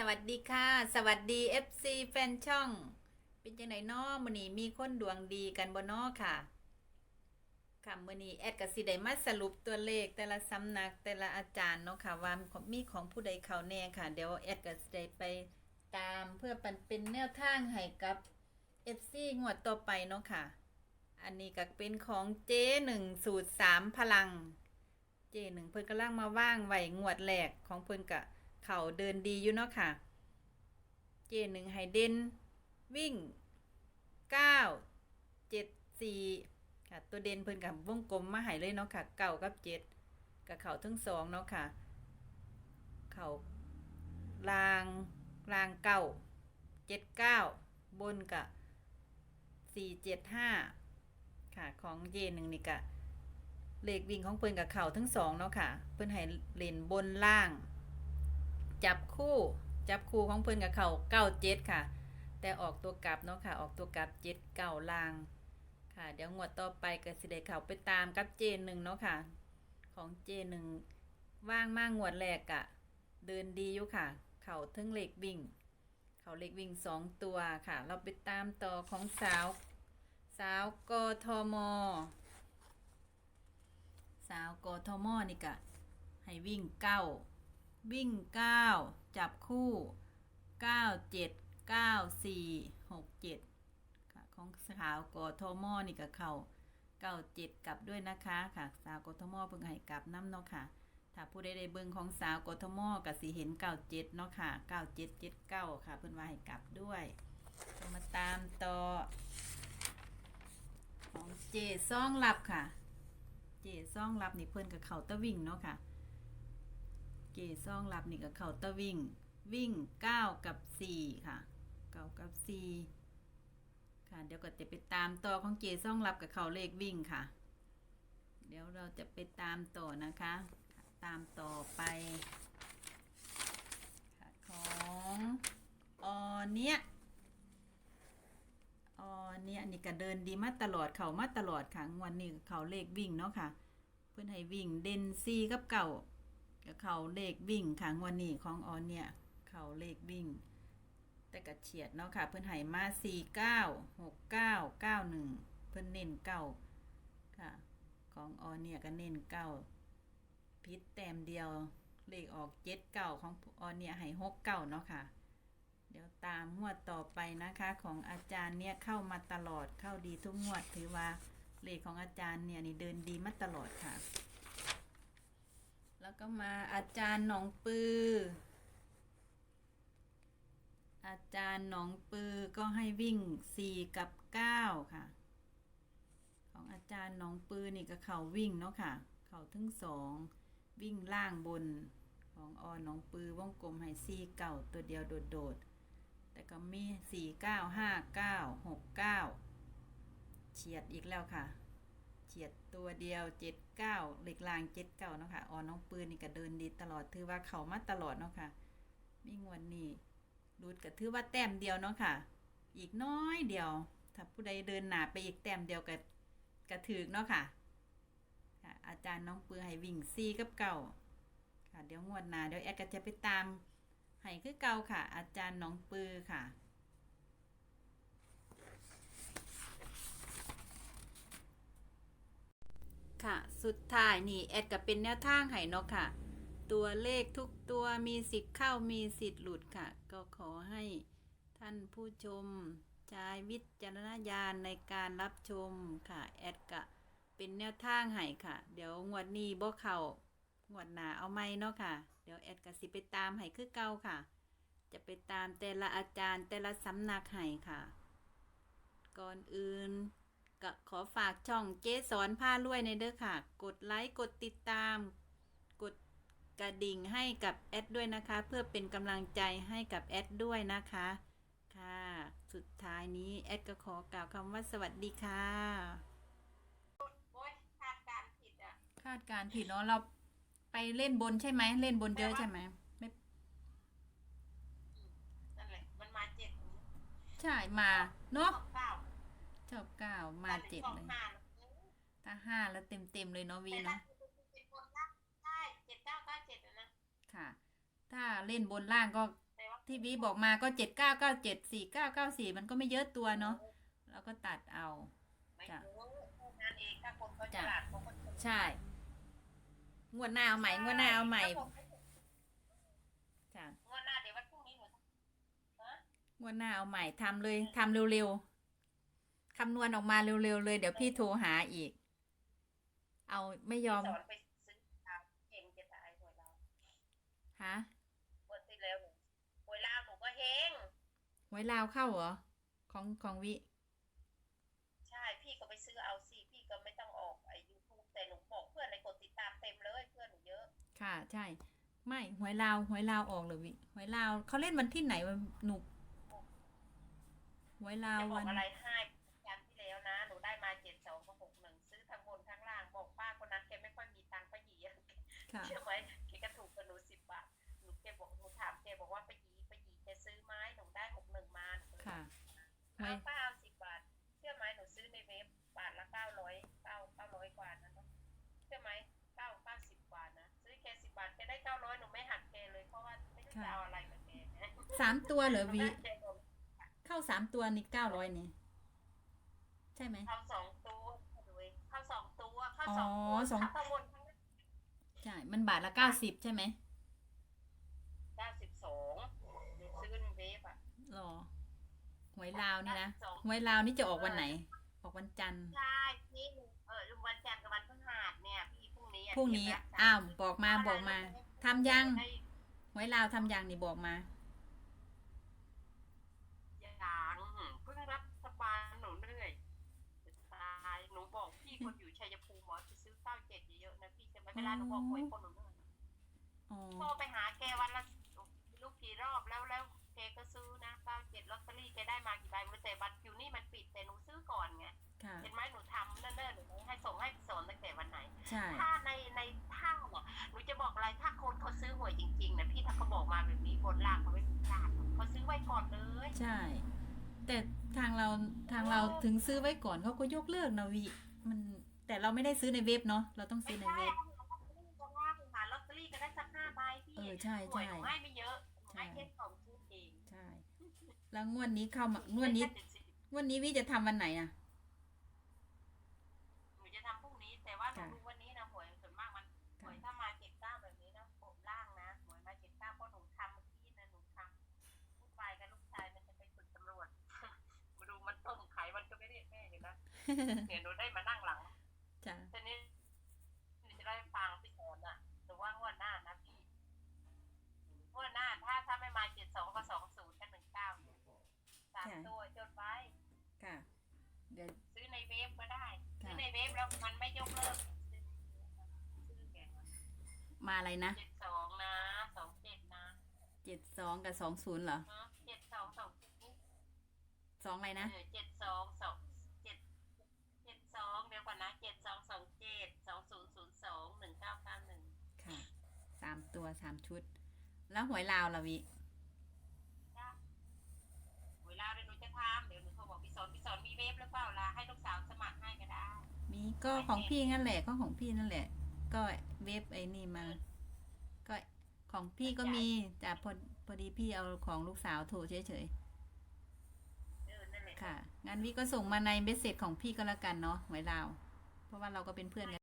สวัสดีค่ะ สวัสดี FC แฟนช่อง เป็นจังไหนน้อมือนี้มีคนดวงดีกันบ่น้อค่ะค่ะมือนี้แอดก็สิได้มาสรุปตัวเลขแต่ละสำนักแต่ละอาจารย์เนาะค่ะว่ามีของผู้ใดเขาแน่ค่ะ เดี๋ยวแอดก็สิได้ไปตามเพื่อปันเป็นแนวทางให้กับ FC งวดต่อไปเนาะค่ะ อันนี้ก็เป็นของเจ๊หนึ่งสูตรสามพลัง เจ๊หนึ่งเพิ่นกำลังมาว่างไหวงวดแรกของเพิ่นกะ เขาเดินดีอยู่เนาะค่ะ เจหนึ่งให้เดนวิ่งเก้าเจ็ดสี่ค่ะ ตัวเด่นเพิ่นกับวงกลมมาให้เลยเนาะค่ะเก้ากับเจ็ดกับเขาทั้งสองเนาะค่ะ เขาลางลางเก้าเจ็ดเก้าบนกับสี่เจ็ดห้าค่ะของเจหนึ่งนี่กะเลขวิ่งของเพิ่นกับเข่าทั้งสองเนาะค่ะ เพิ่นให้เล่นบนล่าง จับคู่ จับคู่ของเพิ่นกับเขาเก้าเจ็ดค่ะ แต่ออกตัวกลับเนาะค่ะ ออกตัวกลับเจ็ดเก้าลาง ค่ะ เดี๋ยวงวดต่อไปก็สิได้เขาไปตามกับเจหนึ่งเนาะค่ะ ของเจหนึ่งว่างมากงวดแรกอะเดินดีอยู่ค่ะ เข่าทั้งเลขวิ่ง เข่าเลขวิ่งสองตัวค่ะ เราไปตามต่อของสาว สาวกทม สาวกทมนี่กะให้วิ่งเก้า วิ่งเก้าจับคู่เก้าเจ็ดเก้าสี่หกเจ็ดค่ะของสาวกทมนี่กะเขาเก้าเจ็ดกลับด้วยนะคะค่ะ สาวกทมเพิ่งให้กลับน้ำเนาะค่ะ ถ้าผู้ใดได้เบิ่งของสาวกทมก็สิเห็นเก้าเจ็ดเนาะค่ะเก้าเจ็ดเจ็ดเก้าค่ะ เพิ่นว่าให้กลับด้วยมาตามต่อของเจซ่องรับค่ะ เจซ่องรับนี่เพิ่นกับเขาตะวิ่งเนาะค่ะ จซ่องรับนี่กับเขาตะวิ่ง วิ่งเก้ากับสี่ค่ะเก้ากับสี่ค่ะเดี๋ยวก็จะไปตามต่อของเจซ่องรับกับเขาเลขวิ่งค่ะ เดี๋ยวเราจะไปตามต่อนะคะ ตามต่อไปของออเนี้ยออเนี่ยนนี้ก็เดินดีมาตลอดเขามาตลอดค่ะวันนี้เขาเลขวิ่งเนาะค่ะ เพื่อนให้วิ่งเด่นซีกับเก่า กับเขาเลขวิ่งค่ะงวันนี้ของออนเนี่ย เขาเลขวิ่ง แต่กระเฉียดเนาะค่ะ เพื่อนให้มาสี่เก้าหกเก้าเก้าหนึ่งเพื่อนเน้นเก้าค่ะ ของออนเนี่ยก็เน้นเก้าพิษแต้มเดียวเลขออกเจ็ดเก้าของออนเนี่ยให้หกเก้าเนาะค่ะเดี๋ยวตามงวดต่อไปนะคะ ของอาจารย์เนี่ยเข้ามาตลอดเข้าดีทุกงวดถือว่าเลขของอาจารย์เนี่ยนี่เดินดีมาตลอดค่ะ แล้วก็มาอาจารย์หนองปือ อาจารย์หนองปือก็ให้วิ่งสี่กับเก้าค่ะ ของอาจารย์หนองปือนี่ก็เขาวิ่งเนาะค่ะ เข่าทั้งสองวิ่งล่างบนของออนหนองปือวงกลมให้สี่เก่าตัวเดียวโดดๆ แต่ก็มีสี่เก้าห้าเก้าหกเก้าเฉียดอีกแล้วค่ะ เฉียดตัวเดียวเจ็ดเก้าเหล็กลางเจ็ดเก้าเนาะค่ะออน้องปืนนี่ก็เดินดีตลอดถือว่าเขามาตลอดเนาะค่ะมีงวดนี้รูดก็ถือว่าแต้มเดียวเนาะค่ะ อีกน้อยเดียว ถ้าผู้ใดเดินหนาไปอีกแต้มเดียวก็กระถือเนาะค่ะค่ะ อาจารย์น้องปืนให้วิ่งซีกับเก่าค่ะเดี๋ยวงวดหนาเดี๋ยวแอดก็จะไปตามให้คือเก่าค่ะ อาจารย์น้องปือค่ะ ค่ะ สุดท้ายนี่แอดก็เป็นแนวทางให้เนาะค่ะ ตัวเลขทุกตัวมีสิทธิ์เข้ามีสิทธิ์หลุดค่ะ ก็ขอให้ท่านผู้ชมใช้วิจารณญาณในการรับชมค่ะ แอดก็เป็นแนวทางให้ค่ะ เดี๋ยวงวดนี้บ่เข้างวดหนาเอาไหมเนาะค่ะ เดี๋ยวแอดก็สิไปตามให้คือเก่าค่ะ จะไปตามแต่ละอาจารย์แต่ละสำนักให้ค่ะ ก่อนอื่น ก็ขอฝากช่องเจสอนผ้ารวยในเด้อค่ะ กดไลค์กดติดตาม กดกระดิ่งให้กับแอดด้วยนะคะ เพื่อเป็นกำลังใจให้กับแอดด้วยนะคะ ค่ะ สุดท้ายนี้แอดก็ขอกล่าวคำว่าสวัสดีค่ะ โอ๊ยคาดการณ์ผิดอะ คาดการณ์ผิดเนาะเราไปเล่นบนใช่ไหมเล่นบนเยอะใช่ไหมไม่นั่นแหละ มันมาเจ็ดนี้ใช่มาเนาะสองเก้า ชอบเก้ามาเจ็ดสองเลยห้าถ้าห้าแล้วเต็มเต็มๆเลยเนาะวีแต่ละเนาะเจ็ดบนล่างใช่เจ็ดเก้าเก้าเจ็ดอะนะ ค่ะ ถ้าเล่นบนล่างก็แต่ว่าที่วีบอกมาก็เจ็ดเก้าเก้าเจ็ดสี่เก้าเก้าสี่มันก็ไม่เยอะตัวเนาะเราก็ตัดเอาไม่จ้ะรู้แค่นั้นเองถ้าคนเขาฉจ้ะลาดเขาก็จะใช่ งวดหน้าเอาใหม่ งวดหน้าเอาใหม่ถ้คนจ้ะงวดหน้าเดี๋ยววันพรุ่งนี้หนูฮะงวดหน้าเอาใหม่ทำเลยทำเร็วๆ คำนวณออกมาเร็วๆเลย เดี๋ยวพี่โทรหาอีก เอาไม่ยอมสอนไปซื้อตามเก่งจะตายหวยเราฮะงวดที่แล้วหนูหวยลาวหนูก็เฮงไว้ลาวเข้าเหรอ ของของวิ ใช่พี่ก็ไปซื้อเอาสิพี่ก็ไม่ต้องออกไอ้ยูทูบแต่หนูบอกเพื่อนในกดติดตามเต็มเลยเพื่อนหนูเยอะ ค่ะ ใช่ ไม่หวยลาวหวยลาวออกเลยวิหวยลาวเขาเล่นวันที่ไหนวันหนุกหวยลาวจะบอวักนอะไรให้ จะเอาอะไรกับแกนะสามตัวเหรอวิแกบอกเข้าสามตัวนี่เก้าร้อยนี่ใช่ไหมเข้าสองตัวเลยเข้าสองตัวเข้าสองอ๋ตัวอสองเข้าทั้งบนทั้งล่างใช่ มันบาทละเก้าสิบใช่ไหมเก้าสิบสองหนูซื้อในเว็บอะรอหวยลาวนี่นะ92หวยลาวนี่จะออกวันไหน ออกวันจันทร์ใช่พี่เออวันจันทร์กับวันพฤหัสเนี่ยพี่พรุ่งนี้อะพรุ่งนี้เตยมรักษอ้าวบอกมาบอกมาทำยังได้ห วยลาวทำยังนี่บอกมา อย่างเพิ่งรับสบายหนูเหนื่อยจะตายหนูบอกพี่คนอยู่ชัยภูมิว่าจะซื้อเก้าเจ็ดเยอะๆนะพี่จะไม่เวลาหนูบอกหวยคนหนูเหนื่อยอ๋อโทรไปหาแกวันละลูกกี่รอบแล้วแล้วแกก็ซื้อนะเก้าเจ็ดลอตเตอรี่แกได้มากี่ใบไม่รู้แต่บัตรอยู่นี่มันปิดแต่หนูซื้อก่อนไงค่ะ เห็นไหมหนูทำเนิ่นๆหนูให้ส่งให้สอนตั้งแต่วันไหนใช่ถ้าในในถ้าเนี่ยหนูจะบอกอะไรถ้าคนเขาซื้อหวยจริงๆนะพี่ถ้าเขาบอกมาแบบนี้บนล่างเขาไม่มีพลาดหรอกเขาซื้อไว้ก่อนเลย ใช่ แต่ทางเราทางเราถึงซื้อไว้ก่อนเขาก็ยกเลิกนะวิมันแต่เราไม่ได้ซื้อในเว็บเนาะเราต้องไม่ซื้อในใช่เว็บหาลอตเตอรี่ก็ได้สักห้าใบพี่เออใช่หวยใช่หนูให้ไม่เยอะหนูให้ใช่แค่สองชุดเองใช่ แล้วงวดนี้เข้ามางวดนี้งวดนี้วิจะทำวันไหนอะ เลยนะเนี่ยหนูได้มานั่งหลังจ้ะทีนี้หนูจะได้ฟังพี่สอนอะหนูว่างวดหน้านะพี่งวดหน้าถ้าถ้าไม่มาเจ็ดสองก็สองศูนย์กับหนึ่งเก้าสามตัวจดไว้ค่ะ เดี๋ยวซื้อในเว็บก็ได้ค่ะซื้อในเว็บแล้วมันไม่ยกเลิกซื้อแกมาอะไรนะเจ็ดสองนะสองเจ็ดนะเจ็ดสองกับสองศูนย์เหรอฮะเจ็ดสองสองสองอะไรนะเออเจ็ดสองสองเจ็ดเจ็ดสองเดี๋ยวก่อนนะเจ็ดสองสองเจ็ดสองศูนย์ศูนย์สองหนึ่งเก้าเก้าหนึ่ง ค่ะ สามตัวสามชุด แล้วหวยลาวล่ะวิเวลาเดี๋ยวหนูจะทำเดี๋ยวหนูโทรบอกพี่สอนพี่สอนมีเว็บหรือเปล่าล่ะให้ลูกสาวสมัครให้ก็ได้ มีก็ของพี่นั่นแหละก็ของพี่นั่นแหละ ก็เว็บไอ้นี่มา ก็ของพี่ก็มีแต่พอพอดีพี่เอาของลูกสาวโทรเฉยเออนั่นแหละ ๆค่ะงั้นวิก็ส่งมาในเบสเซ็ตของพี่ก็แล้วกันเนาะหวยลาว เพราะว่าเราก็เป็นเพื่อนกัน